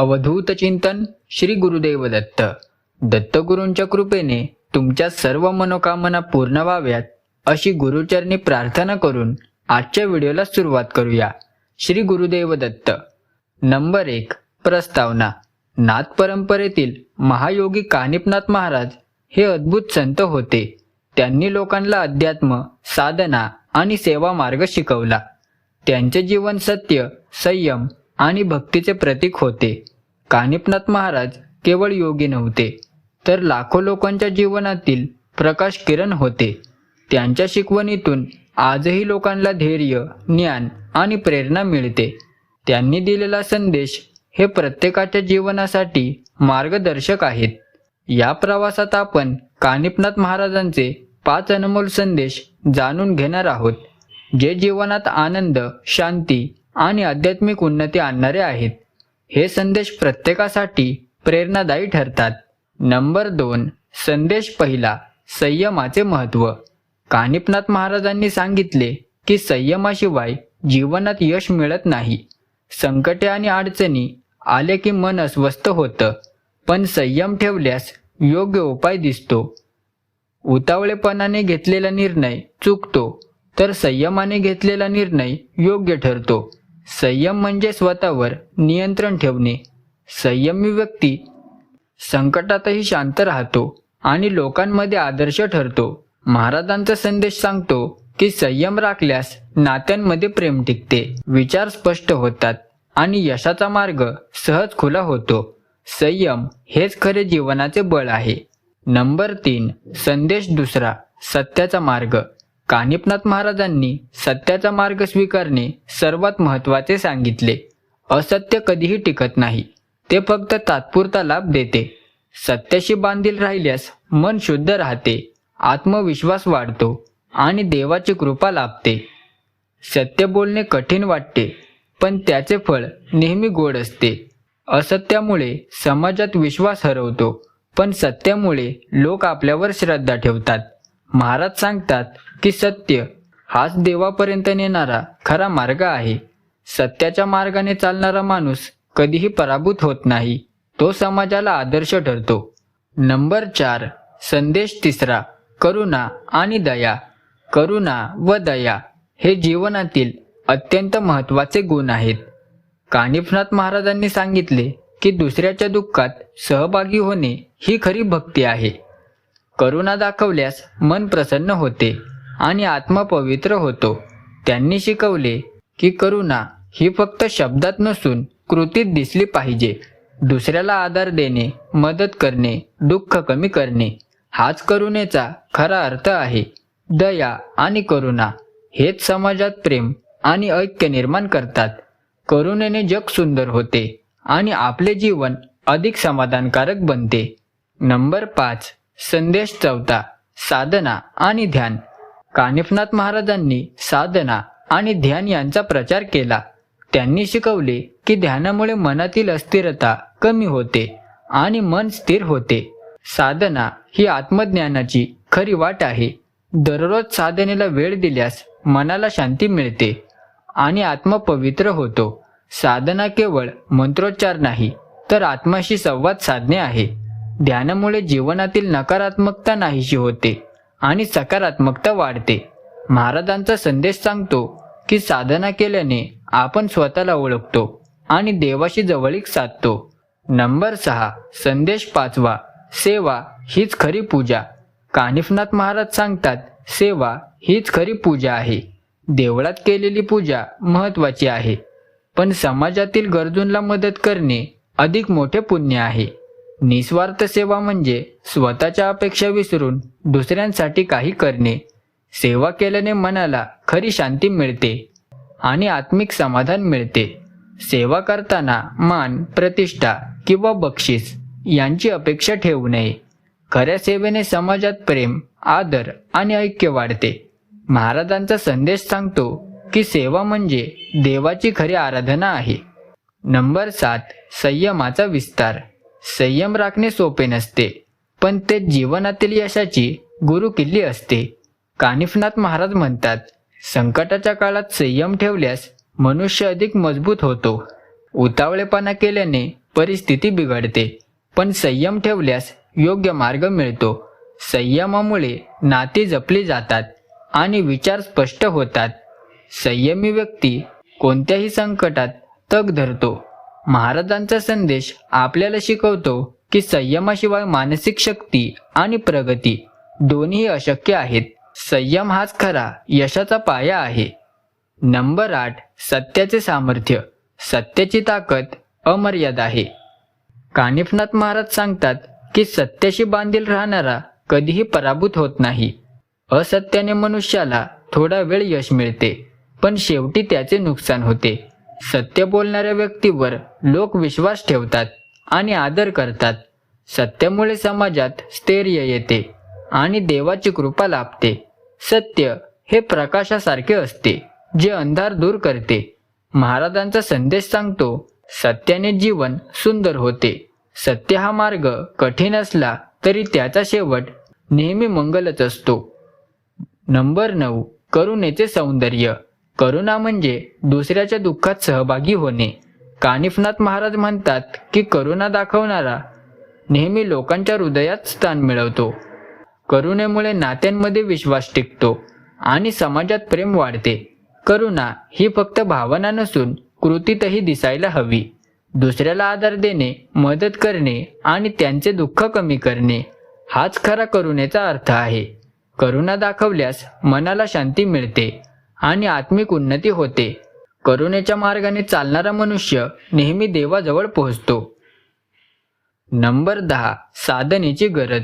अवधूत चिंतन श्री गुरुदेव दत्त. दत्तगुरूंच्या कृपेने तुमच्या सर्व मनोकामना पूर्ण व्हाव्यात अशी गुरुचरणी प्रार्थना करून आजच्या व्हिडिओला सुरुवात करूया. श्री गुरुदेव दत्त. नंबर एक प्रस्तावना. नाथ परंपरेतील महायोगी कानिपनाथ महाराज हे अद्भुत संत होते. त्यांनी लोकांना अध्यात्म साधना आणि सेवा मार्ग शिकवला. त्यांचे जीवन सत्य संयम आणि भक्तीचे प्रतीक होते. कानिपनाथ महाराज केवळ योगी नव्हते तर लाखो लोकांच्या जीवनातील प्रकाश किरण होते. त्यांच्या शिकवणीतून आजही लोकांना धैर्य ज्ञान आणि प्रेरणा मिळते. त्यांनी दिलेला संदेश हे प्रत्येकाच्या जीवनासाठी मार्गदर्शक आहेत. या प्रवासात आपण कानिपनाथ महाराजांचे पाच अनमोल संदेश जाणून घेणार आहोत जे जीवनात आनंद शांती आणि आध्यात्मिक उन्नती आणणारे आहेत. हे संदेश प्रत्येकासाठी प्रेरणादायी ठरतात. नंबर दोन संदेश पहिला संयमाचे महत्त्व. कानिपनाथ महाराजांनी सांगितले की संयमाशिवाय जीवनात यश मिळत नाही. संकटे आणि अडचणी आले की मन अस्वस्थ होतं पण संयम ठेवल्यास योग्य उपाय दिसतो. उतावळेपणाने घेतलेला निर्णय चुकतो तर संयमाने घेतलेला निर्णय योग्य ठरतो. संयम म्हणजे स्वतःवर नियंत्रण ठेवणे. संयमी व्यक्ती संकटातही शांत राहतो आणि लोकांमध्ये आदर्श ठरतो. महाराजांचा संदेश सांगतो की संयम राखल्यास नात्यांमध्ये प्रेम टिकते. विचार स्पष्ट होतात आणि यशाचा मार्ग सहज खुला होतो. संयम हेच खरे जीवनाचे बळ आहे. नंबर तीन संदेश दुसरा सत्याचा मार्ग. कानिपनाथ महाराजांनी सत्याचा मार्ग स्वीकारणे सर्वात महत्त्वाचे सांगितले. असत्य कधीही टिकत नाही. ते फक्त तात्पुरता लाभ देते. सत्याशी बांधील राहिल्यास मन शुद्ध राहते. आत्मविश्वास वाढतो आणि देवाची कृपा लाभते. सत्य बोलणे कठीण वाटते पण त्याचे फळ नेहमी गोड असते. असत्यामुळे समाजात विश्वास हरवतो पण सत्यामुळे लोक आपल्यावर श्रद्धा ठेवतात. महाराज सांगतात की सत्य हाच देवापर्यंत नेणारा खरा मार्ग आहे. सत्याच्या मार्गाने चालणारा माणूस कधीही पराभूत होत नाही. तो समाजाला आदर्श ठरतो. नंबर चार संदेश तिसरा करुणा आणि दया. करुणा व दया हे जीवनातील अत्यंत महत्त्वाचे गुण आहेत. कानिफनाथ महाराजांनी सांगितले की दुसऱ्याच्या दुःखात सहभागी होणे ही खरी भक्ती आहे. करुणा दाखवल्यास मन प्रसन्न होते आणि आत्मा पवित्र होतो. त्यांनी शिकवले की करुणा ही फक्त शब्दात नसून कृतीत दिसली पाहिजे. दुसऱ्याला आधार देणे मदत करणे दुःख कमी करणे हाच करुणेचा खरा अर्थ आहे. दया आणि करुणा हेच समाजात प्रेम आणि ऐक्य निर्माण करतात. करुणेने जग सुंदर होते आणि आपले जीवन अधिक समाधानकारक बनते. नंबर पाच. संदेश चौथा साधना आणि ध्यान. कानिफनाथ महाराजांनी साधना आणि ध्यान यांचा प्रचार केला. त्यांनी शिकवले की ध्यानामुळे मनातील अस्थिरता कमी होते आणि मन स्थिर होते. साधना ही आत्मज्ञानाची खरी वाट आहे. दररोज साधनेला वेळ दिल्यास मनाला शांती मिळते आणि आत्मा पवित्र होतो. साधना केवळ मंत्रोच्चार नाही तर आत्माशी संवाद साधणे आहे. ध्यानामुळे जीवनातील नकारात्मकता नाहीशी होते आणि सकारात्मकता वाढते. महाराजांचा संदेश सांगतो की साधना केल्याने आपण स्वतःला ओळखतो आणि देवाशी जवळीक साधतो. नंबर सहा संदेश पाचवा सेवा हीच खरी पूजा. कानिफनाथ महाराज सांगतात सेवा हीच खरी पूजा आहे. देवळात केलेली पूजा महत्वाची आहे. पण समाजातील गरजूंना मदत करणे अधिक मोठे पुण्य आहे. निस्वार्थ सेवा म्हणजे स्वतःच्या अपेक्षा विसरून दुसऱ्यांसाठी काही करणे. सेवा केल्याने मनाला खरी शांती मिळते आणि आत्मिक समाधान मिळते. सेवा करताना मान प्रतिष्ठा किंवा बक्षीस यांची अपेक्षा ठेवू नये. खऱ्या सेवेने समाजात प्रेम आदर आणि ऐक्य वाढते. महाराजांचा संदेश सांगतो की सेवा म्हणजे देवाची खरी आराधना आहे. नंबर सात संयमाचा विस्तार. संयम राखणे सोपे नसते पण ते जीवनातील यशाची गुरुकिल्ली असते. कानिफनाथ महाराज म्हणतात संकटाच्या काळात संयम ठेवल्यास मनुष्य अधिक मजबूत होतो. उतावळेपणा केल्याने परिस्थिती बिघडते पण संयम ठेवल्यास योग्य मार्ग मिळतो. संयमामुळे नाती जपली जातात आणि विचार स्पष्ट होतात. संयमी व्यक्ती कोणत्याही संकटात तग धरतो. महाराजांचा संदेश आपल्याला शिकवतो की संयमाशिवाय मानसिक शक्ती आणि प्रगती दोन्ही अशक्य आहेत. संयम हाच खरा यशाचा पाया आहे. नंबर आठ सत्याचे सामर्थ्य. सत्याची ताकद अमर्याद आहे. कानिफनाथ महाराज सांगतात की सत्याशी बांधील राहणारा कधीही पराभूत होत नाही. असत्याने मनुष्याला थोडा वेळ यश मिळते पण शेवटी त्याचे नुकसान होते. सत्य बोलणाऱ्या व्यक्तीवर लोक विश्वास ठेवतात आणि आदर करतात. सत्यामुळे समाजात स्थैर्य येते आणि देवाची कृपा लाभते. सत्य हे प्रकाशासारखे असते जे अंधार दूर करते. महाराजांचा संदेश सांगतो सत्याने जीवन सुंदर होते. सत्य हा मार्ग कठीण असला तरी त्याचा शेवट नेहमी मंगलच असतो. नंबर नऊ करुणेचे सौंदर्य. करुणा म्हणजे दुसऱ्याच्या दुःखात सहभागी होणे. कानिफनाथ महाराज म्हणतात की करुणा दाखवणारा नेहमी लोकांच्या हृदयात स्थान मिळवतो. करुणेमुळे नात्यांमध्ये विश्वास टिकतो आणि समाजात प्रेम वाढते. करुणा ही फक्त भावना नसून कृतीतही दिसायला हवी. दुसऱ्याला आधार देणे मदत करणे आणि त्यांचे दुःख कमी करणे हाच खरा करुणेचा अर्थ आहे. करुणा दाखवल्यास मनाला शांती मिळते. आणि आत्मिक उन्नती होते. करुणेच्या मार्गाने चालणारा मनुष्य नेहमी देवाजवळ पोहोचतो. नंबर दहा. साधनेची गरज.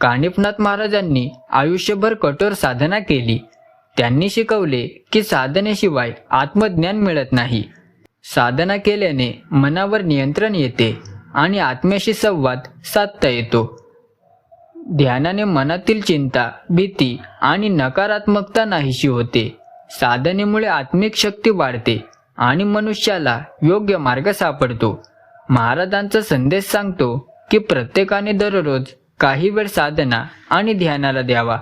काणिपनाथ महाराजांनी आयुष्यभर कठोर साधना केली. त्यांनी शिकवले की साधनेशिवाय आत्मज्ञान मिळत नाही. साधना केल्याने मनावर नियंत्रण येते आणि आत्म्याशी संवाद साधता येतो. ध्यानाने मनातील चिंता भीती आणि नकारात्मकता नाहीशी होते. साधनेमुळे आत्मिक शक्ती वाढते आणि मनुष्याला योग्य मार्ग सापडतो. महाराजांचा संदेश सांगतो की प्रत्येकाने दररोज काही वेळ साधना आणि ध्यानाला द्यावा.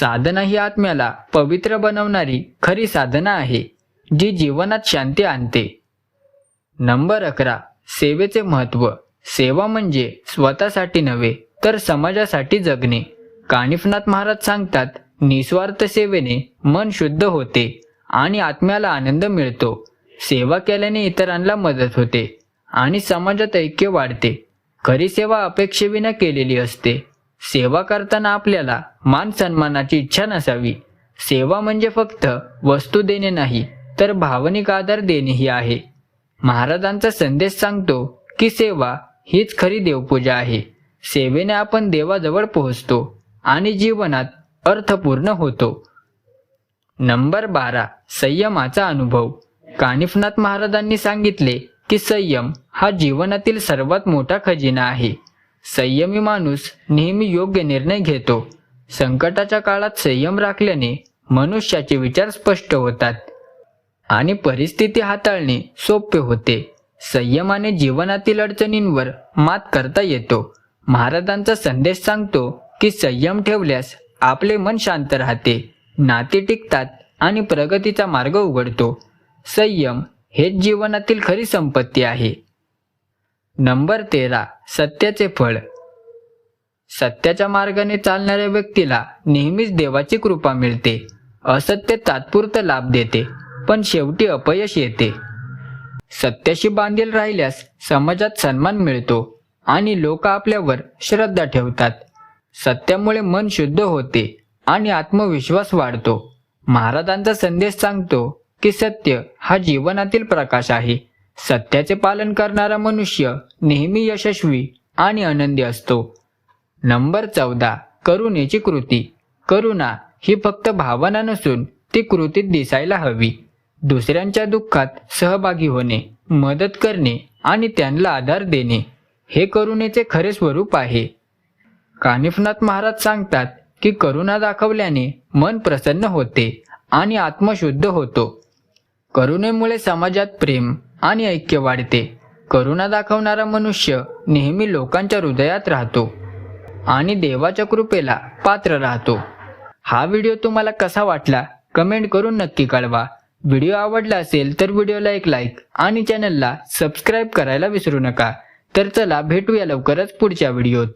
साधना ही आत्म्याला पवित्र बनवणारी खरी साधना आहे जी जीवनात शांती आणते. नंबर अकरा. सेवेचे महत्त्व. सेवा म्हणजे स्वतःसाठी नव्हे तर समाजासाठी जगणे. कानिफनाथ महाराज सांगतात निस्वार्थ सेवेने मन शुद्ध होते आणि आत्म्याला आनंद मिळतो. सेवा केल्याने इतरांना मदत होते आणि समाजात ऐक्य वाढते. खरी सेवा अपेक्षेविना केलेली असते. सेवा करताना आपल्याला मान सन्मानाची इच्छा नसावी. सेवा म्हणजे फक्त वस्तू देणे नाही तर भावनिक आधार देणेही आहे. महाराजांचा संदेश सांगतो की सेवा हीच खरी देवपूजा आहे. सेवेने आपण देवाजवळ पोहोचतो आणि जीवनात अर्थपूर्ण होतो. नंबर बारा. संयमाचा अनुभव. कानिफनाथ महाराजांनी सांगितले की संयम हा जीवनातील सर्वात मोठा खजिना आहे. संयमी माणूस नेहमी योग्य निर्णय घेतो. संकटाच्या काळात संयम राखल्याने मनुष्याचे विचार स्पष्ट होतात आणि परिस्थिती हाताळणे सोपे होते. संयमाने जीवनातील अडचणींवर मात करता येतो. महाराजांचा संदेश सांगतो की संयम ठेवल्यास आपले मन शांत राहते. नाते टिकतात आणि प्रगतीचा मार्ग उघडतो. संयम हेच जीवनातील खरी संपत्ती आहे. नंबर तेरा. सत्याचे फळ. सत्याच्या मार्गाने चालणाऱ्या व्यक्तीला नेहमीच देवाची कृपा मिळते. असत्य तात्पुरतं लाभ देते पण शेवटी अपयश येते. सत्याशी बांधील राहिल्यास समाजात सन्मान मिळतो आणि लोक आपल्यावर श्रद्धा ठेवतात. सत्यामुळे मन शुद्ध होते आणि आत्मविश्वास वाढतो. महाराजांचा संदेश सांगतो की सत्य हा जीवनातील प्रकाश आहे. सत्याचे पालन करणारा मनुष्य नेहमी यशस्वी आणि आनंदी असतो. नंबर चौदा. करुणेची कृती. करुणा ही फक्त भावना नसून ती कृतीत दिसायला हवी. दुसऱ्यांच्या दुःखात सहभागी होणे मदत करणे आणि त्यांना आधार देणे हे करुणेचे खरे स्वरूप आहे. कानिफनाथ महाराज सांगतात की करुणा दाखवल्याने मन प्रसन्न होते आणि आत्मशुद्ध होतो. करुणेमुळे समाजात प्रेम आणि ऐक्य वाढते. करुणा दाखवणारा मनुष्य नेहमी लोकांच्या हृदयात राहतो आणि देवाच्या कृपेला पात्र राहतो. हा व्हिडिओ तुम्हाला कसा वाटला? कमेंट करून नक्की कळवा. व्हिडिओ आवडला असेल तर व्हिडिओला एक लाईक आणि चॅनलला सबस्क्राईब करायला विसरू नका. तर चला भेटूया लवकरच पुढच्या व्हिडिओत.